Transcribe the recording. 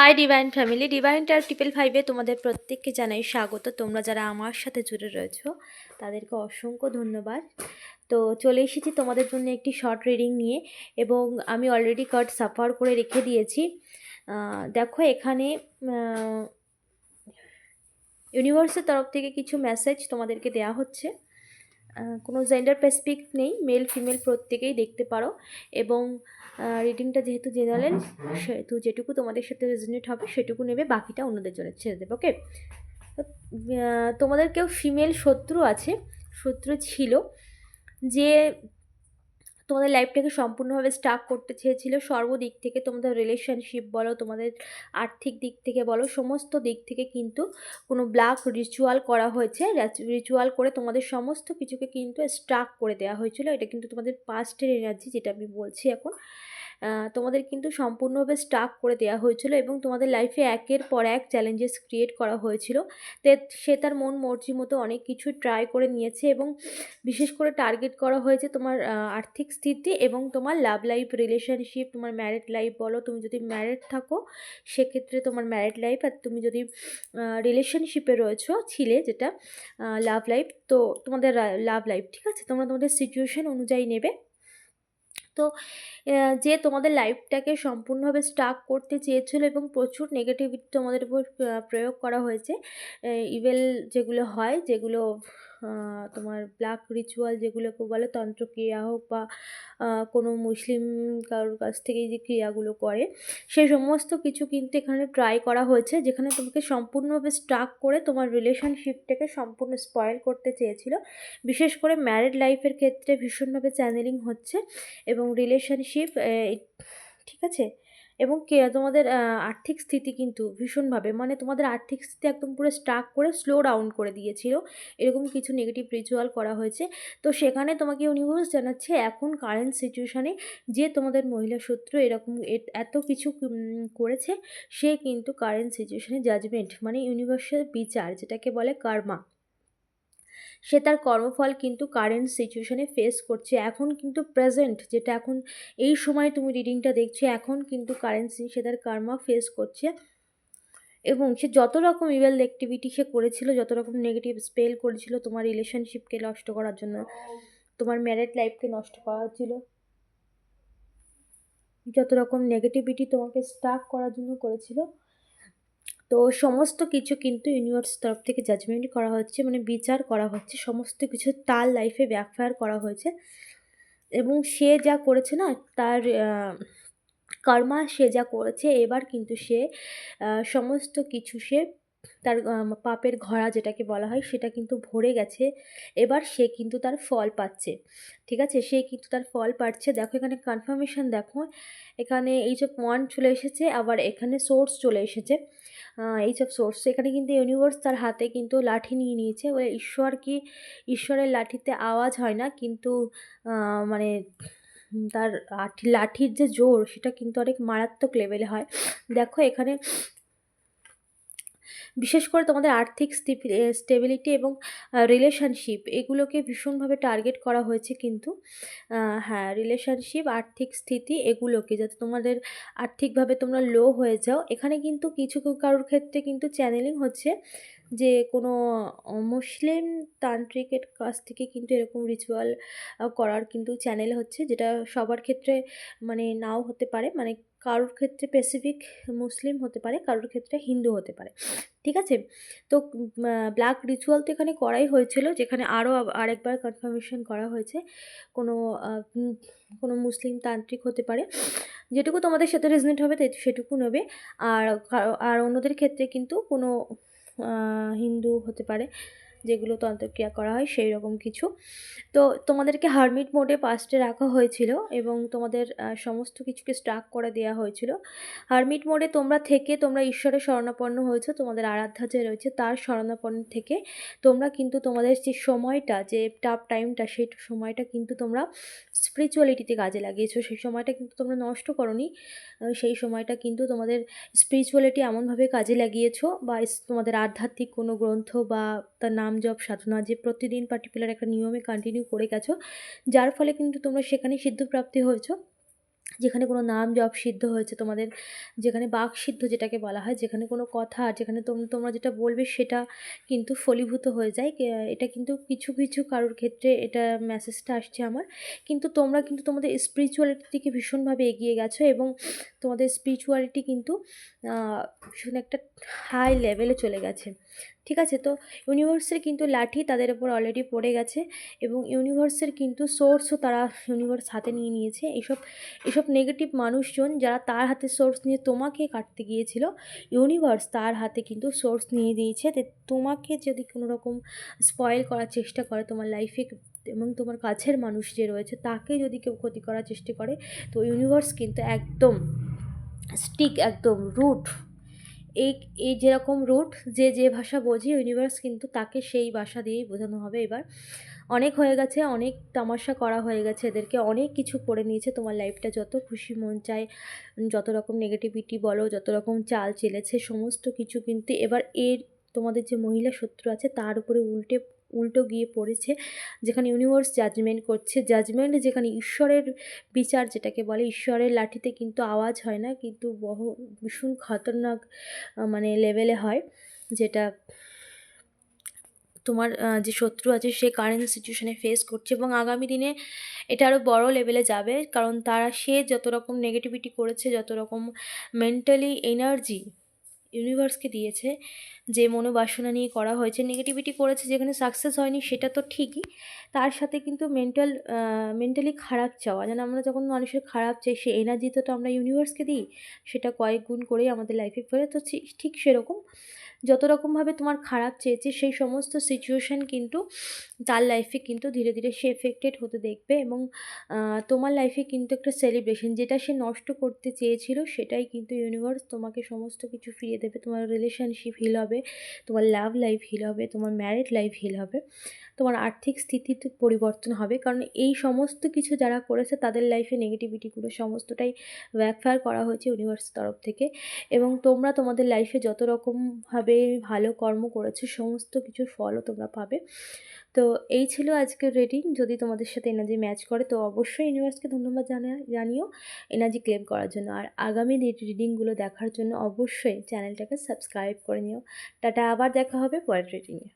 High divine family divine টার triple ফাইভে তোমাদের প্রত্যেককে জানাই স্বাগত। তোমরা যারা আমার সাথে জুড়ে রয়েছো, তাদেরকে অসংখ্য ধন্যবাদ। তো চলে এসেছি তোমাদের জন্য একটি শর্ট রিডিং নিয়ে এবং আমি অলরেডি কার্ড সাফার করে রেখে দিয়েছি। দেখো এখানে ইউনিভার্সের তরফ থেকে কিছু মেসেজ তোমাদেরকে দেওয়া হচ্ছে। কোনো জেন্ডার স্পেসিফিক নেই মেল ফিমেল প্রত্যেকেই দেখতে পারো। এবং রিডিংটা যেহেতু জেনারেল সেহেতু যেটুকু তোমাদের সাথে রেজনেট হবে, সেটুকু নেবে, বাকিটা অন্যদের জন্য ছেড়ে দেবে ওকে তোমাদের কেউ ফিমেল শত্রু আছে, শত্রু ছিল, যে তোমাদের লাইফটাকে সম্পূর্ণভাবে স্টাক করতে চেয়েছিল। সর্বদিক থেকে তোমাদের রিলেশনশিপ বলো, তোমাদের আর্থিক দিক থেকে বলো, সমস্ত দিক থেকে কিন্তু কোনো ব্ল্যাক রিচুয়াল করা হয়েছে। রিচুয়াল করে তোমাদের সমস্ত কিছুকে কিন্তু স্টাক করে দেওয়া হয়েছিল। এটা কিন্তু তোমাদের পাস্টের এনার্জি যেটা আমি বলছি এখন। তোমাদের কিন্তু সম্পূর্ণভাবে স্টাক করে দেওয়া হয়েছিল এবং তোমাদের লাইফে একের পর এক চ্যালেঞ্জেস ক্রিয়েট করা হয়েছিল। তে, সে তার মন মর্জি মতো অনেক কিছু ট্রাই করে নিয়েছে এবং বিশেষ করে টার্গেট করা হয়েছে তোমার আর্থিক স্থিতি এবং তোমার লাভ লাইফ রিলেশনশিপ তোমার ম্যারিড লাইফ বলো, তুমি যদি ম্যারিড থাকো, সেক্ষেত্রে তোমার ম্যারিড লাইফ আর তুমি যদি রিলেশনশিপে রয়েছো, ছিলে যেটা লাভ লাইফ তো তোমাদের লাভ লাইফ ঠিক আছে? তোমরা তোমাদের সিচুয়েশন অনুযায়ী নেবে। তো যে তোমাদের লাইফটাকে সম্পূর্ণভাবে স্টাক করতে চেয়েছিল এবং প্রচুর নেগেটিভিটি তোমাদের উপর প্রয়োগ করা হয়েছে ইভেল যেগুলো হয়, যেগুলো তোমার ব্ল্যাক রিচুয়াল যেগুলোকে বলে তন্ত্রক্রিয়া হোক বা কোনো মুসলিম কারোর কাছ থেকে যে ক্রিয়াগুলো করে সেই সমস্ত কিছু কিন্তু এখানে ট্রাই করা হয়েছে, যেখানে তোমাকে সম্পূর্ণভাবে স্টাক করে তোমার রিলেশনশিপটাকে সম্পূর্ণ স্পয়েল করতে চেয়েছিল। বিশেষ করে ম্যারিড লাইফের ক্ষেত্রে ভীষণভাবে চ্যানেলিং হচ্ছে এবং রিলেশনশিপ ঠিক আছে? এবং কে, তোমাদের আর্থিক স্থিতি কিন্তু ভীষণভাবে মানে তোমাদের আর্থিক স্থিতি একদম পুরো স্টাক করে স্লো ডাউন করে দিয়েছিল। এরকম কিছু নেগেটিভ রিচুয়াল করা হয়েছে। তো সেখানে তোমাকে ইউনিভার্স জানাচ্ছে, এখন কারেন্ট সিচুয়েশানে যে তোমাদের মহিলা সূত্র এরকম এত কিছু করেছে, সে কিন্তু কারেন্ট সিচুয়েশানে জাজমেন্ট মানে ইউনিভার্সাল বিচার, যেটাকে বলে কার্মা সে তার কর্মফল কিন্তু কারেন্ট সিচুয়েশনে ফেস করছে। এখন কিন্তু প্রেজেন্ট যেটা এখন এই সময় তুমি রিডিংটা দেখছ, এখন কিন্তু কারেন্সি সে তার কার্মা ফেস করছে। এবং সে যত রকম ইভেল অ্যাক্টিভিটি সে করেছিল, যত রকম নেগেটিভ স্পেল করেছিল, তোমার রিলেশনশিপকে নষ্ট করার জন্য, তোমার ম্যারেড লাইফকে নষ্ট করা ছিল যত রকম নেগেটিভিটি তোমাকে স্টাক করার জন্য করেছিল তো সমস্ত কিছু কিন্তু ইউনিভার্স তরফ থেকে জাজমেন্ট করা হচ্ছে মানে বিচার করা হচ্ছে, সমস্ত কিছু তার লাইফে ব্যাকফায়ার করা হয়েছে। এবং সে যা করেছে না, তার কর্মা সে যা করেছে, এবার কিন্তু সে সমস্ত কিছু সে তার পাপের ঘোড়া যেটাকে বলা হয়, সেটা কিন্তু ভরে গেছে। এবার সে কিন্তু তার ফল পাচ্ছে, ঠিক আছে? সে কিন্তু তার ফল পাচ্ছে। দেখো এখানে কনফার্মেশন দেখো, এখানে এই যে পয়েন্ট চলে এসেছে, আবার এখানে সোর্স চলে এসেছে। আহ, এই সব সোর্স এখানে কিন্তু ইউনিভার্স তার হাতে কিন্তু লাঠি নিয়ে নিয়েছে। বলে ঈশ্বর কি ঈশ্বরের লাঠিতে আওয়াজ হয় না? কিন্তু মানে তার লাঠি লাঠির যে জোর সেটা কিন্তু অনেক মারাত্মক লেভেলে হয়। দেখো এখানে বিশেষ করে তোমাদের আর্থিক স্টেবিলিটি এবং রিলেশনশিপ এগুলোকে ভীষণভাবে টার্গেট করা হয়েছে কিন্তু হ্যাঁ রিলেশনশিপ আর্থিক স্থিতি এগুলোকে যাতে তোমাদের আর্থিকভাবে তোমরা লো হয়ে যাও। এখানে কিন্তু কিছু কারোর ক্ষেত্রে কিন্তু চ্যানেলিং হচ্ছে যে কোনো মুসলিম তান্ত্রিকের কাছ থেকে কিন্তু এরকম রিচুয়াল করার কিন্তু চ্যানেল হচ্ছে যেটা সবার ক্ষেত্রে মানে নাও হতে পারে। মানে কারোর ক্ষেত্রে স্পেসিফিক মুসলিম হতে পারে, কারোর ক্ষেত্রে হিন্দু হতে পারে। ঠিক আছে? তো ব্ল্যাক রিচুয়াল তো এখানে করাই হয়েছিল, যেখানে আরও আরেকবার কনফার্মেশন করা হয়েছে। কোনো কোনো মুসলিম তান্ত্রিক হতে পারে। যেটুকু তোমাদের সাথে রেজনেট হবে সেটুকু নেবে। আর আর অন্যদের ক্ষেত্রে কিন্তু কোনো হিন্দু হতে পারে। যেগুলো তন্ত্রক্রিয়া করা হয় সেই রকম কিছু। তো তোমাদেরকে হারমিট মোডে পাস্টে রাখা হয়েছিল এবং তোমাদের সমস্ত কিছুকে স্টাক করে দেওয়া হয়েছিল। হারমিট মোডে তোমরা থেকে তোমরা ঈশ্বরের শরণাপন্ন হয়েছো, তোমাদের আরাধ্যা যে রয়েছে তার শরণাপন্ন থেকে তোমরা কিন্তু তোমাদের যে সময়টা, যে টাফ টাইমটা সেই সময়টা কিন্তু তোমরা স্পিরিচুয়ালিটিতে কাজে লাগিয়েছো। সেই সময়টা কিন্তু তোমরা নষ্ট করনি সেই সময়টা কিন্তু তোমাদের স্পিরিচুয়ালিটি এমনভাবে কাজে লাগিয়েছো বা তোমাদের আধ্যাত্মিক কোনো গ্রন্থ বা তার নাম জপ, সাধনা যে প্রতিদিন পার্টিকুলার একটা নিয়মে কন্টিনিউ করে গেছো, যার ফলে কিন্তু তোমরা সেখানে সিদ্ধপ্রাপ্তি হয়েছো। যেখানে কোনো নাম জপ সিদ্ধ হয়েছে তোমাদের, যেখানে বাক সিদ্ধ যেটাকে বলা হয়, যেখানে কোনো কথা, যেখানে তোম, তোমরা যেটা বলবে সেটা কিন্তু ফলীভূত হয়ে যায়। এটা কিন্তু কিছু কিছু কারোর ক্ষেত্রে এটা মেসেজটা আসছে আমার। কিন্তু তোমরা কিন্তু তোমাদের স্পিরিচুয়ালিটির দিকে ভীষণভাবে এগিয়ে গেছো এবং তোমাদের স্পিরিচুয়ালিটি কিন্তু ভীষণ একটা হাই লেভেলে চলে গেছে। ঠিক আছে? তো ইউনিভার্সের কিন্তু লাঠি তাদের উপর অলরেডি পড়ে গেছে এবং ইউনিভার্সের কিন্তু সোর্সও তারা ইউনিভার্স হাতে নিয়ে নিয়েছে। এইসব এসব নেগেটিভ মানুষজন যারা তার হাতে সোর্স নিয়ে তোমাকে কাটতে গিয়েছিল ইউনিভার্স তার হাতে কিন্তু সোর্স নিয়ে দিয়েছে। তোমাকে যদি কোনো রকম স্পয়েল করার চেষ্টা করে তোমার লাইফে এবং তোমার কাছের মানুষ যে রয়েছে, তাকে যদি কেউ ক্ষতি করার চেষ্টা করে, তো ইউনিভার্স কিন্তু একদম স্টিক একদম রুট এই এই যেরকম রুট যে যে ভাষা বোঝে ইউনিভার্স কিন্তু তাকে সেই ভাষা দিয়েই বোঝানো হবে এবার। অনেক হয়ে গেছে, অনেক তামাশা করা হয়ে গেছে এদেরকে, অনেক কিছু করে নিয়েছে তোমার লাইফটা যত খুশি মন চায়, যত রকম নেগেটিভিটি বলো, যত রকম চাল চেলেছে, সমস্ত কিছু কিন্তু এবার এর তোমাদের যে মহিলা শত্রু আছে তার উপরে উল্টে উল্টো গিয়ে পড়েছে, যেখানে ইউনিভার্স জাজমেন্ট করছে। জাজমেন্ট যেখানে ঈশ্বরের বিচার যেটাকে বলে, ঈশ্বরের লাঠিতে কিন্তু আওয়াজ হয় না, কিন্তু বহু, ভীষণ খতরনাক মানে লেভেলে হয় যেটা তোমার যে শত্রু আছে সে কারেন্ট সিচুয়েশনে ফেস করছে এবং আগামী দিনে এটা আরও বড় লেভেলে যাবে। কারণ তারা, সে যত রকম নেগেটিভিটি করেছে, যত রকম মেন্টালি এনার্জি ইউনিভার্সকে দিয়েছে, যে মনোবাসনা নিয়ে করা হয়েছে নেগেটিভিটি করেছে, যেখানে সাকসেস হয়নি, সেটা তো ঠিকই। তার সাথে কিন্তু মেন্টাল মেন্টালি খারাপ চাওয়া। যেন আমরা যখন মানুষের খারাপ চাই, সে এনার্জি তো আমরা ইউনিভার্সকে দিই, সেটা কয়েক গুণ করেই আমাদের লাইফে ফেরে তো ঠিক সেরকম। যত রকমভাবে তোমার খারাপ চেয়েছে, সেই সমস্ত সিচুয়েশান কিন্তু তার লাইফে কিন্তু ধীরে ধীরে সে এফেক্টেড হতে দেখবে এবং তোমার লাইফে কিন্তু একটা সেলিব্রেশন যেটা সে নষ্ট করতে চেয়েছিল, সেটাই কিন্তু ইউনিভার্স তোমাকে সমস্ত কিছু ফিরিয়ে দেবে। তোমার রিলেশনশিপ হিল হবে, তোমার লাভ লাইফ হিল হবে, তোমার ম্যারিড লাইফ হিল হবে। তোমার আর্থিক স্থিতিতে পরিবর্তন হবে। কারণ এই সমস্ত কিছু যারা করেছে, তাদের লাইফে নেগেটিভিটিগুলো সমস্তটাই ব্যাকফায়ার করা হয়েছে ইউনিভার্সের তরফ থেকে। এবং তোমরা তোমাদের লাইফে যত রকমভাবে ভালো কর্ম করেছ, সমস্ত কিছুর ফলও তোমরা পাবে। তো এই ছিল আজকের রেটিং যদি তোমাদের সাথে এনার্জি ম্যাচ করে, তো অবশ্যই ইউনিভার্সকে ধন্যবাদ জানা জানিও এনার্জি ক্লেম করার জন্য। আর আগামী রিডিংগুলো দেখার জন্য অবশ্যই চ্যানেলটাকে সাবস্ক্রাইব করে নিও। টাটা, আবার দেখা হবে পরের রিডিংয়ে